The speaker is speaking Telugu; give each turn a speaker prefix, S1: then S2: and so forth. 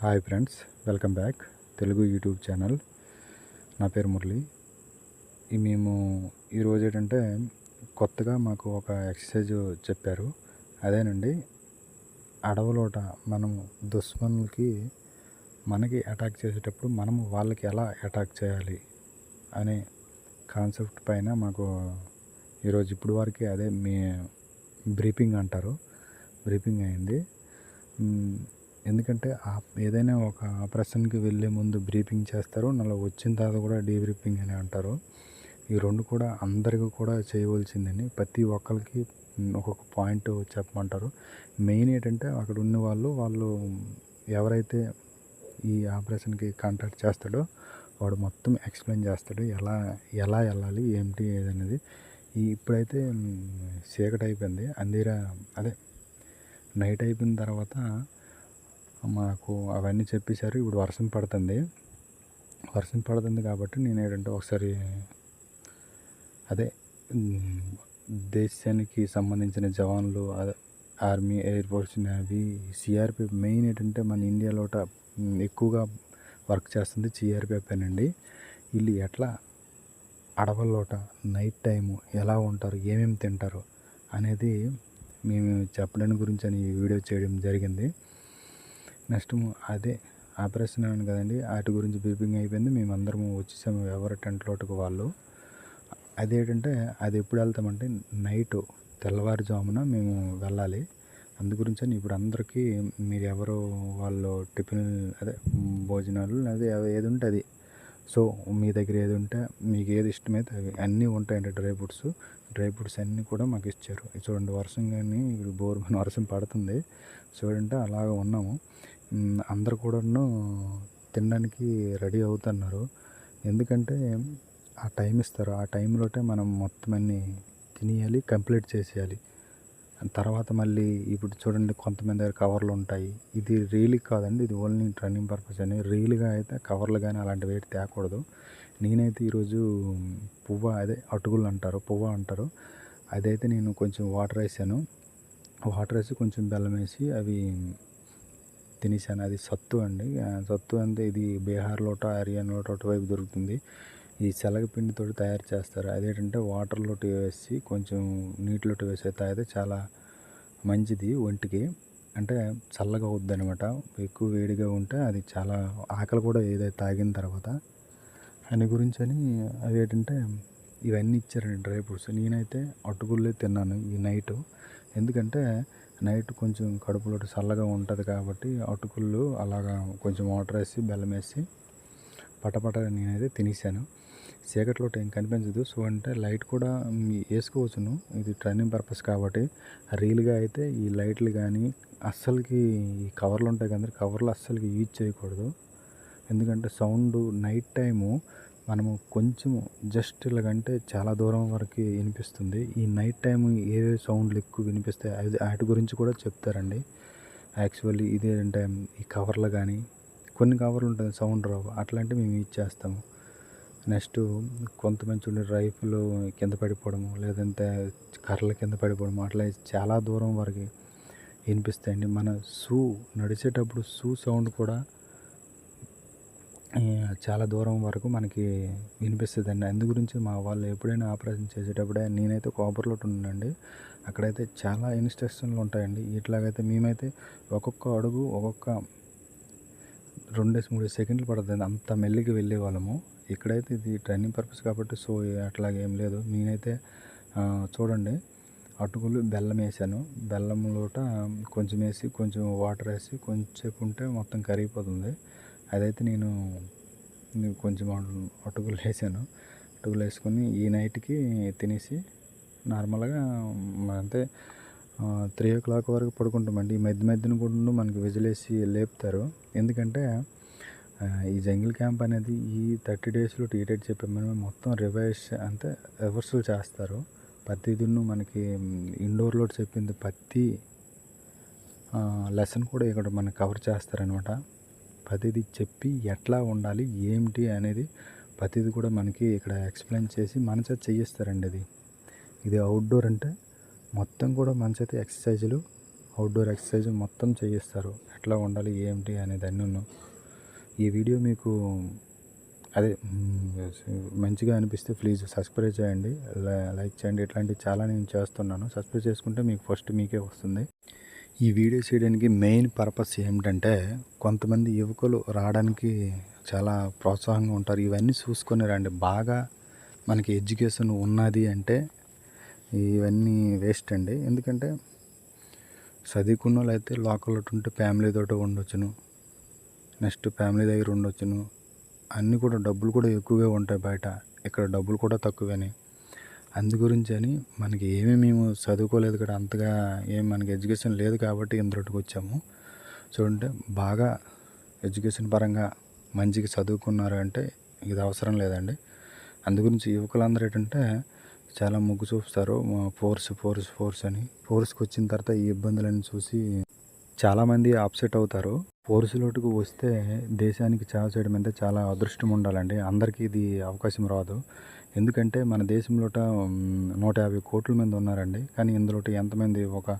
S1: Hi friends welcome back. Telugu YouTube channel. నా పేరు మురళి. ఈ మేము ఈరోజు ఏంటంటే కొత్తగా మాకు ఒక ఎక్సర్సైజ్ చెప్పారు. అదేనండి అడవులోట మనం దుష్మనులకి మనకి అటాక్ చేసేటప్పుడు మనము వాళ్ళకి ఎలా అటాక్ చేయాలి అనే కాన్సెప్ట్ పైన మాకు ఈరోజు ఇప్పుడు వరకు అదే మీ బ్రీఫింగ్ అంటారు. బ్రీఫింగ్ అయింది. ఎందుకంటే ఆ ఏదైనా ఒక ఆపరేషన్కి వెళ్ళే ముందు బ్రీఫింగ్ చేస్తారు మళ్ళీ వచ్చిన తర్వాత కూడా డీబ్రీఫింగ్ అని అంటారు. ఈ రెండు కూడా అందరికీ కూడా చేయవలసిందని ప్రతి ఒక్కరికి ఒక్కొక్క పాయింట్ చెప్పమంటారు. మెయిన్ ఏంటంటే అక్కడ ఉన్న వాళ్ళు వాళ్ళు ఎవరైతే ఈ ఆపరేషన్కి కాంటాక్ట్ చేస్తాడో వాడు మొత్తం ఎక్స్ప్లెయిన్ చేస్తాడు ఎలా ఎలా వెళ్ళాలి ఏంటి ఏదనేది. ఈ ఇప్పుడైతే చీకటి అయిపోయింది. అందీరా అదే నైట్ అయిపోయిన తర్వాత మాకు అవన్నీ చెప్పేశారు. ఇప్పుడు వర్షం పడుతుంది. వర్షం పడుతుంది కాబట్టి నేను ఏంటంటే ఒకసారి అదే దేశానికి సంబంధించిన జవాన్లు అదే army air force navy CRPF main ఏంటంటే మన ఇండియాలోట ఎక్కువగా వర్క్ చేస్తుంది సిఆర్పిఎఫ్ అండి వీళ్ళు ఎట్లా అడవుల్లోట నైట్ టైము ఎలా ఉంటారు ఏమేమి తింటారు అనేది మేము చెప్పడానికి గురించి అని వీడియో చేయడం జరిగింది. నెక్స్ట్ అదే ఆపరేషన్ అని కదండి. వాటి గురించి బ్రీఫింగ్ అయిపోయింది. మేమందరము వచ్చేసాము ఎవరి టెంట్లోకి వాళ్ళు. అదేంటంటే అది ఎప్పుడు వెళ్తామంటే నైట్ తెల్లవారుజామున మేము వెళ్ళాలి. అందు గురించి అని ఇప్పుడు అందరికీ మీరు ఎవరు వాళ్ళు టిఫిన్ అదే భోజనాలు అదే ఏది ఉంటే అది. సో మీ దగ్గర ఏది ఉంటే మీకు ఏది ఇష్టమైతే అవి అన్నీ ఉంటాయండి డ్రై ఫ్రూట్స్. డ్రై ఫ్రూట్స్ అన్నీ కూడా మాకు ఇచ్చారు. చూడండి వర్షం కానీ ఇప్పుడు బోర్ వర్షం పడుతుంది. చూడంటే అలాగ ఉన్నాము. అందరు కూడాను తినడానికి రెడీ అవుతున్నారు. ఎందుకంటే ఆ టైం ఇస్తారు. ఆ టైంలోటే మనం మొత్తం అన్నీ తినేయాలి కంప్లీట్ చేసేయాలి. తర్వాత మళ్ళీ ఇప్పుడు చూడండి కొంతమంది దగ్గర కవర్లు ఉంటాయి. ఇది రీల్కి కాదండి. ఇది ఓన్లీ రన్నింగ్ పర్పస్ అని రీల్గా అయితే కవర్లు కానీ అలాంటివి వేటి తేకూడదు. నేనైతే ఈరోజు పువ్వ అదే అటుకులు అంటారు పువ్వ అంటారు. అదైతే నేను కొంచెం వాటర్ వేసాను. వాటర్ వేసి కొంచెం బెల్లం వేసి అవి తినేసాను. అది సత్తు అండి. సత్తు అంటే ఇది బీహార్లోట హర్యానాలోట అటువైపు దొరుకుతుంది. ఈ శనగపిండితో తయారు చేస్తారు. అదేంటంటే వాటర్లోటి వేసి కొంచెం నీటిలోటి వేసి తాగితే చాలా మంచిది ఒంటికి. అంటే చల్లగా అవుద్ది అనమాట ఎక్కువ వేడిగా ఉంటే అది చాలా ఆకలి కూడా ఏదైతే తాగిన తర్వాత. అని గురించి అని అవి ఏంటంటే ఇవన్నీ ఇచ్చారండి డ్రై ఫ్రూట్స్. నేనైతే అటుకుల్లే తిన్నాను ఈ నైట్. ఎందుకంటే నైట్ కొంచెం కడుపులో చల్లగా ఉంటుంది కాబట్టి అటుకులు అలాగా కొంచెం వాటర్ వేసి బెల్లం వేసి పటపట నేనైతే తినేసాను. చీకట్లో ఏం కనిపించదు. సో అంటే లైట్ కూడా వేసుకోవచ్చును. ఇది ట్రైనింగ్ పర్పస్ కాబట్టి. రీల్గా అయితే ఈ లైట్లు కానీ అస్సలకి ఈ కవర్లు ఉంటాయి కదా కవర్లు అస్సలకి యూజ్ చేయకూడదు. ఎందుకంటే సౌండ్ నైట్ టైము మనము కొంచెం జస్ట్ ఇలాగంటే చాలా దూరం వరకు వినిపిస్తుంది. ఈ నైట్ టైం ఏ సౌండ్లు ఎక్కువ వినిపిస్తాయి అది వాటి గురించి కూడా చెప్తారండి. యాక్చువల్లీ ఇదేంటే ఈ కవర్లు కానీ కొన్ని కవర్లు ఉంటుంది సౌండ్ రావు అట్లాంటివి మేము యూజ్ చేస్తాము. నెక్స్ట్ కొంతమంది చూడండి రైఫిల్ కింద పడిపోవడము లేదంటే కర్రల కింద పడిపోవడము అట్లా చాలా దూరం వరకు వినిపిస్తాయండి. మన షూ నడిచేటప్పుడు షూ సౌండ్ కూడా చాలా దూరం వరకు మనకి వినిపిస్తుంది అండి అందు గురించి మా వాళ్ళు ఎప్పుడైనా ఆపరేషన్ చేసేటప్పుడే నేనైతే కోపర్లో ఉన్నానండి. అక్కడైతే చాలా ఇన్స్ట్రక్షన్లు ఉంటాయండి. ఇట్లాగైతే మేమైతే ఒక్కొక్క అడుగు ఒక్కొక్క రెండేసి మూడు సెకండ్లు పడుతుంది. అంత మెల్లికి వెళ్ళే వాళ్ళము ఇక్కడైతే ఇది ట్రైనింగ్ పర్పస్ కాబట్టి సో అట్లాగేం లేదు. నేనైతే చూడండి అటుకులు బెల్లం వేసాను. బెల్లం లోట కొంచెం వేసి కొంచెం వాటర్ వేసి కొంచెంసేపు ఉంటే మొత్తం కరిగిపోతుంది. అదైతే నేను నేను కొంచెం అటుకులు వేసాను. అటుకులు వేసుకొని ఈ నైట్కి తినేసి నార్మల్గా అంతే అంటే త్రీ ఓ క్లాక్ వరకు పడుకుంటామండి. ఈ మధ్య మధ్యన కూడా మనకి విజిలేసి లేపుతారు. ఎందుకంటే ఈ జంగిల్ క్యాంప్ అనేది ఈ థర్టీ డేస్లో టీటెడ్ మనం మొత్తం రివైజ్ అంటే రివర్సల్ చేస్తారు. ప్రతిదిన్ను మనకి ఇండోర్లో చెప్పింది ప్రతి లెసన్ కూడా ఇక్కడ మనకి కవర్ చేస్తారనమాట. ప్రతిది చెప్పి ఎట్లా ఉండాలి ఏమిటి అనేది ప్రతిది కూడా మనకి ఇక్కడ ఎక్స్ప్లెయిన్ చేసి మన చేత చేయిస్తారండి అది. ఇది అవుట్డోర్ అంటే మొత్తం కూడా మంచి అయితే ఎక్సర్సైజులు అవుట్డోర్ ఎక్సర్సైజ్ మొత్తం చేయిస్తారు. ఎట్లా ఉండాలి ఏంటి అనేది అన్నీ ఈ వీడియో మీకు అదే మంచిగా అనిపిస్తే ప్లీజ్ సబ్స్క్రైబ్ చేయండి. లైక్ చేయండి. ఇట్లాంటివి చాలా నేను చేస్తున్నాను. సబ్స్క్రైబ్ చేసుకుంటే మీకు ఫస్ట్ మీకే వస్తుంది. ఈ వీడియో చేయడానికి మెయిన్ పర్పస్ ఏమిటంటే కొంతమంది యువకులు రావడానికి చాలా ప్రోత్సాహంగా ఉంటారు. ఇవన్నీ చూసుకొని రండి. బాగా మనకి ఎడ్యుకేషన్ ఉన్నది అంటే ఇవన్నీ వేస్ట్ అండి. ఎందుకంటే చదువుకున్న వాళ్ళు అయితే లోకల్లో ఉంటే ఫ్యామిలీ తోటి ఉండొచ్చును. నెక్స్ట్ ఫ్యామిలీ దగ్గర ఉండొచ్చును. అన్నీ కూడా డబ్బులు కూడా ఎక్కువగా ఉంటాయి బయట. ఇక్కడ డబ్బులు కూడా తక్కువని. అందు గురించి అని మనకి ఏమీ మేము చదువుకోలేదు కదా అంతగా ఏం మనకి ఎడ్యుకేషన్ లేదు కాబట్టి ఇందులోకి వచ్చాము. చూడండి బాగా ఎడ్యుకేషన్ పరంగా మంచిగా చదువుకున్నారు అంటే ఇది అవసరం లేదండి. అందు గురించి యువకులందరూ ఏంటంటే చాలా మొగ్గు చూపుతారు. ఫోర్స్ ఫోర్స్ ఫోర్స్ అని. ఫోర్స్కి వచ్చిన తర్వాత ఈ ఇబ్బందులను చూసి చాలామంది అప్సెట్ అవుతారు. ఫోర్స్ లోటుకు వస్తే దేశానికి సేవ చేయడం అంటే చాలా అదృష్టం ఉండాలండి. అందరికీ ఇది అవకాశం రాదు. ఎందుకంటే మన దేశంలోట నూట యాభై కోట్ల మంది ఉన్నారండి. కానీ ఇందులో ఎంతమంది ఒక